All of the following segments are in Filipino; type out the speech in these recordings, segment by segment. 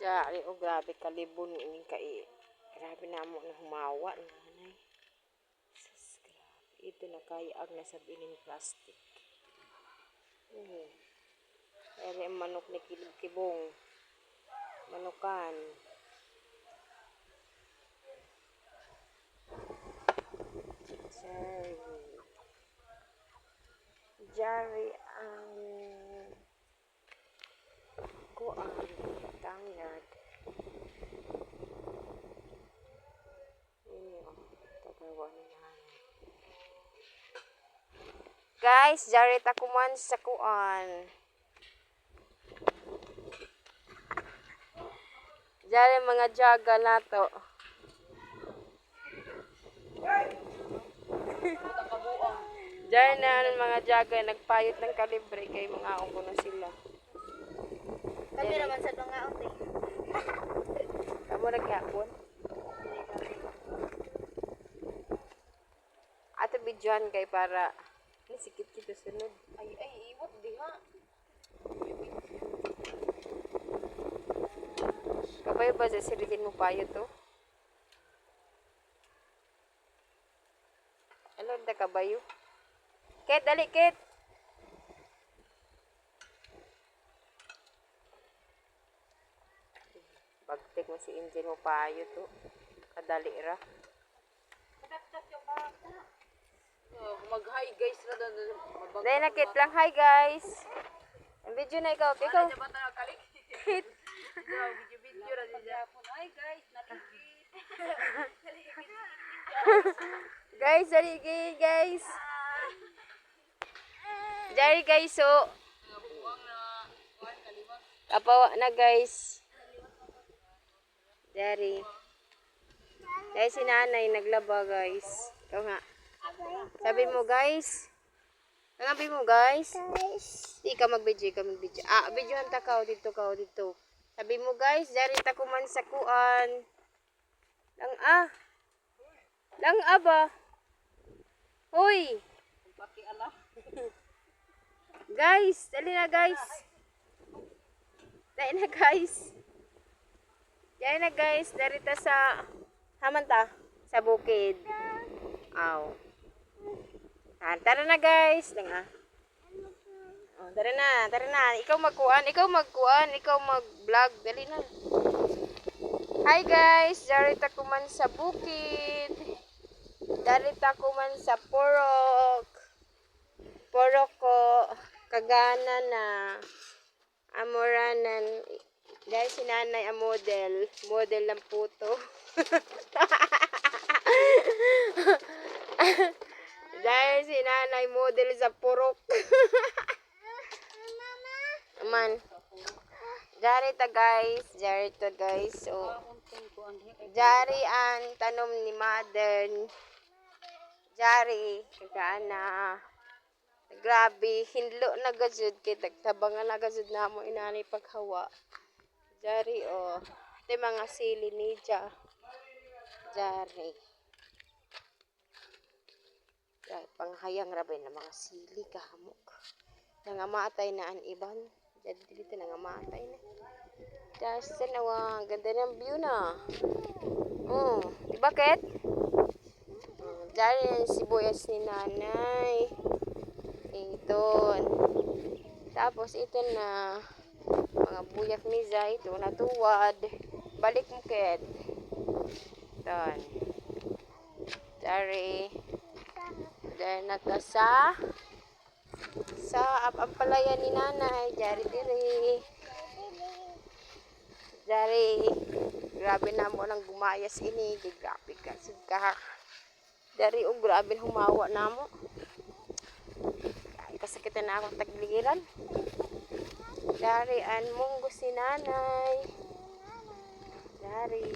Diyari, oh grabe kalibon ini kay grabe na mo na humawa nanay. Sus, grabe. Ito na kaya ang nasa bining plastic. Hmm. Ere ang manok ni Kilib-Kibong. Manukan. Jerry. Jerry ang kuan tangyard. Ini oh, tagawa. Guys, Jerry takuman sa kuan. Jerry mga jaga nato. Diyan na mga jaga nagpayot ng kalibre kay mga ungko na sila. Kami naman sa mga ote. Kamu nagyapon? Ato bidyohan kay para nisikit kita sunod. Ay, ay, iwat di ha. Kabayo ba sa silihin mo payo to? Ano na kabayo? Kit, dali, Kit! Bagtik mo si Angel mo payo to. Kadali ra. Mag-hi guys ra dan. Dahil na, Kit lang. Hi, guys! Ang video na ikaw. Ikaw. Kit. Video video ra diya. Hi guys, naligid. Guys, dali, guys. Dari, guys, so. Kapawa na, guys. Dari. Dahil si nanay naglaba, guys. Ikaw nga. Sabi mo, guys. Sabi mo, guys. Di ka mag-video, ka mag-video. Ah, videohan ta ka, dito ka, dito. Sabi mo, guys, dari ta kuman sa kuan. Lang ah. Lang aba. Hoy. Pati ala. Guys, dali na guys. Dali na guys. Dali na guys, darita sa Hamanta sa bukid. Aw. Ah, tara na guys. Lang ah. Oh, tara na, tara na. Ikaw magkuan, ikaw magkuan, ikaw mag-vlog. Dali na. Hi guys, darita ko man sa bukid. Darita ko man sa Porok. Porok ko kagana na amoranan dahil si nanay ang model model ng puto dahil si nanay model sa purok man Jari ta guys, jari ta guys. So, jari ang tanom ni modern. Jari, kagana. Grabe, hinlo na gazud kay tagtabangan na gazud na mo inani paghawa. Jari oh. Ito mga sili ni Ja. Jari. Jari, panghayang rabay na mga sili kahamok. Nangamatay na ang iban. Jadi dito nangamatay na. Justin, awa, ganda ng view na. Oh, di ba? Oh, Diyan yung sibuyas ni nanay. Ito. Tapos ito na mga buyak ni Zay. Ito natuwad. Balik mo, Ket. Ito. Sorry. Dahil nata sa sa ap ampalaya ni nanay. Jari diri. Jari. Grabe na mo nang gumayas ini. Di Grabe ka. Sige Dari o grabe humawa na mo. Kasakitan na akong tagliran. Dari an munggo si nanay. Dari.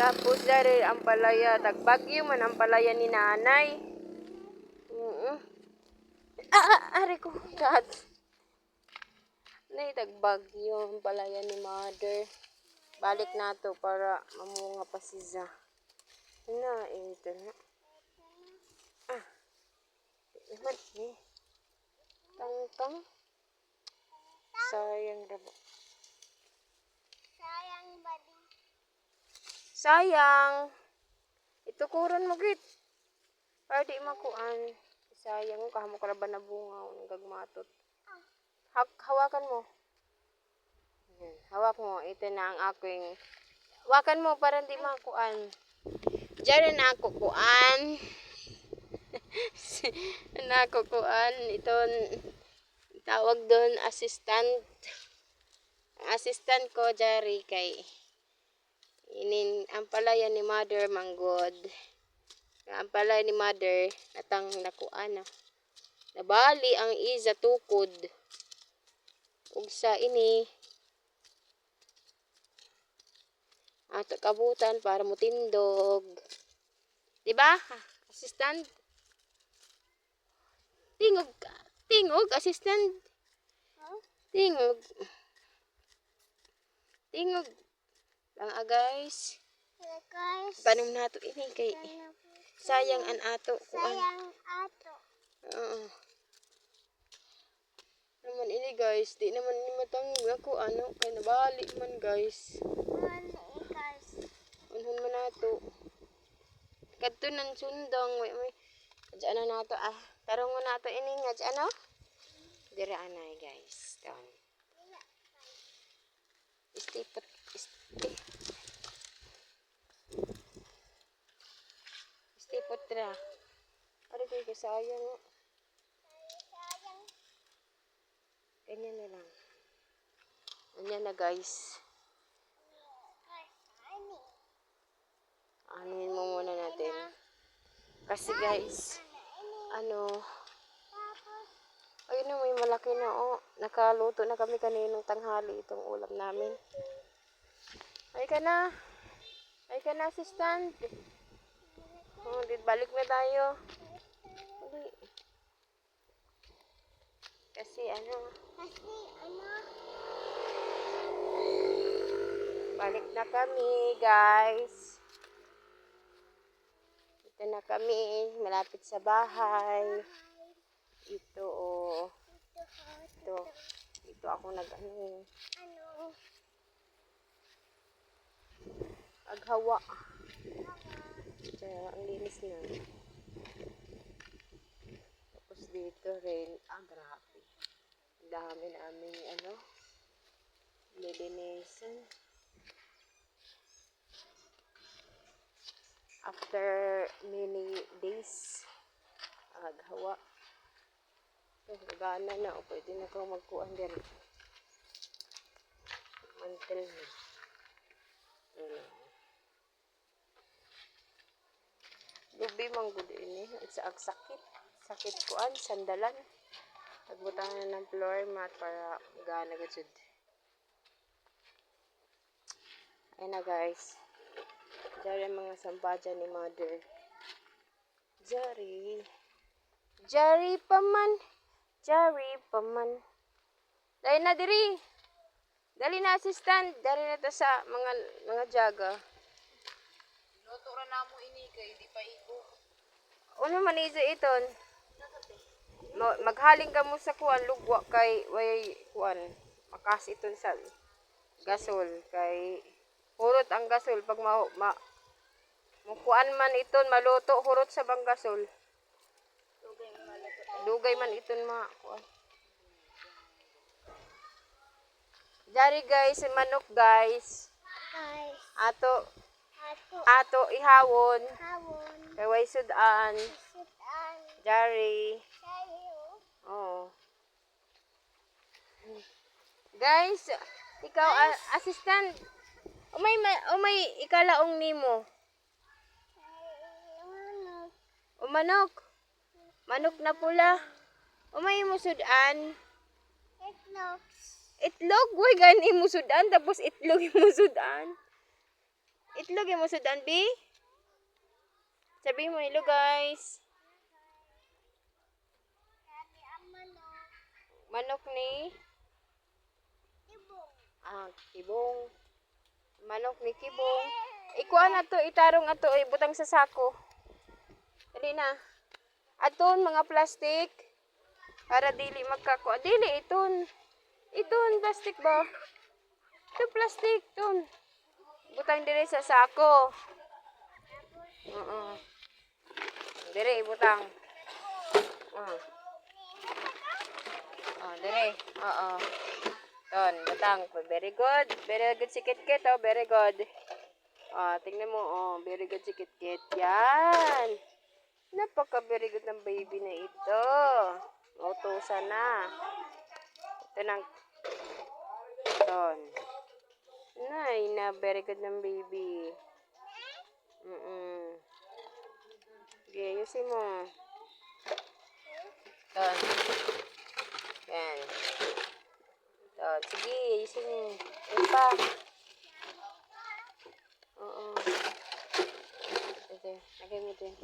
Tapos dari ang palaya, tagbagyo man ang palaya ni nanay. Oo. Ah, ah, ari ko. God. Nay, tagbagyo ang palaya ni mother. Balik na to para mamunga pa si Za. Na, ito na. Ah. Naman eh. Tangtang. Sayang rabo. Sayang badi. Sayang. Ito kuran mo git. Para di makuan. Sayang mo kahamo ka na ba na bunga ng gagmatot. Hak hawakan mo. Yan, hawak mo. Ito na ang aking hawakan mo para di makuan. Diyan na ako kuan. na ako kuan. Ito tawag doon assistant. Assistant ko, Jerry, kay inin ang palaya ni mother manggod ang palaya ni mother natang nakuan na nabali ang isa tukod ug sa ini ato kabutan para mutindog di ba assistant? Tingog ka. tingog assistant? Tingog. Tingog. Lang ah, guys. Guys, Tanong nato ini kay sayang an ato kuan. sayang ato. Oo. Naman ini guys, di naman ni matang ako ano kay nabali man guys. Unhon man nato. Kadto nan sundong way may Diyan na nato ah. Tarong mo nato ini nga diyan ano? Dire anay guys. Down. Istipot. Isti. Istipot ra. Ari kay kasayang. oh. Sayang. Ganyan na lang. Ganyan na. Guys, Anuhin mo muna natin. Kasi guys, ano, ayun na may malaki na oh. Nakaluto na kami kaninong tanghali itong ulam namin. Ay ka na. Ay ka na, assistant. Oh, di balik na tayo. Uli. Kasi ano, kasi ano? balik na kami, guys. Ito na kami, malapit sa bahay. Ito, oh. Ito, Ito. Ako nag, ano, ano? aghawa. Kaya, ang linis na. Tapos dito rin, ah, grabe. Ang dami namin, ano, nilinisan. After many days, aghawa. So, gana na, o pwede na kang magkuhan din. Mantel na. Mm. Lubi man gud ini sa ag sakit. Sakit kuan sandalan. Nagbutang na ng floor mat para gana gud jud. Ayun na guys. Ang mga sampadya ni mother. Jari. Jari paman. Jari paman. Dali na diri. Dali na assistant. Dali na ta sa mga mga jaga. Luto ra namo ini kay di pa igo. Ano man iso iton? Ma- maghaling ka mo sa kuan lugwa kay way kuan makas iton sa gasol kay hurot ang gasol pag ma, ma mukuan man iton maluto hurot sa bang gasol dugay man iton ma kuan Dari guys, manok guys. Guys, Ato ato. ato ihawon Hawon. kay way sudan. Sitan. Dari. Oo. Guys, ikaw a- assistant. Umay ma- umay ikalaong nimo. Ano? Umanok. Manok na pula. Umay mo sudan. Itlog. Itlog, way gani mo sudan tapos itlog mo sudan. Itlog mo sudan, bi? Sabi mo hello guys. Manok. Manok ni Tibong. ah, Kibong. Manok ni Kibong. Ikuha na to, itarong ato, ibutang sa sako. Dali na. Aton, mga plastic. Para dili magkako. Dili, iton. Iton, plastic ba? Ito, plastic, ton. Butang dili sa sako. Oo. Dili, ibutang. Oo. Oh, dire. Oo. Ton, butang. Very good. Very good si Kit, oh. Very good. Oh, tingnan mo, oh. Very good si Kit Kit. Yan. Napaka very good ng baby na ito. Utusan na. Ito ng Ton. Nay, na very good ng baby. Mm-mm. Sige, ayusin mo. Ton. Yan. Ton. Sige, ayusin mo. Yan pa. Oo. Ito, lagay mo din.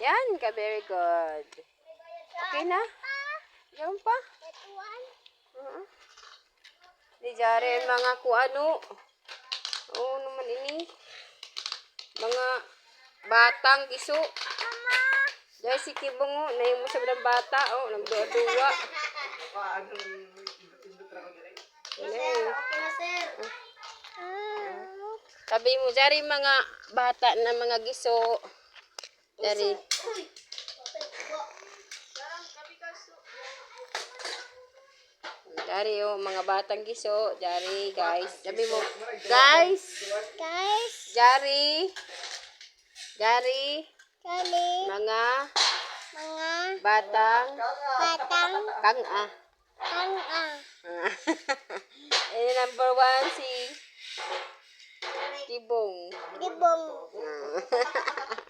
Yan ka, very good. Okay na? Yan pa? Ituan. Oo. Di jare mga kuano. Oo naman ini. Mga batang giso. Mama. Dahil si Kibong oh, na yung masabang bata, oh, nagduwa-duwa. Wala eh. Okay na, sir. Sabi mo, jari mga bata na mga giso. Jari. Jari oh, mga batang giso. Jari, guys. Sabi mo, guys, Guys, jari, jari, kali mga mga batang batang kang-a. tanga. And number one, si Kibong. Libong. Ah.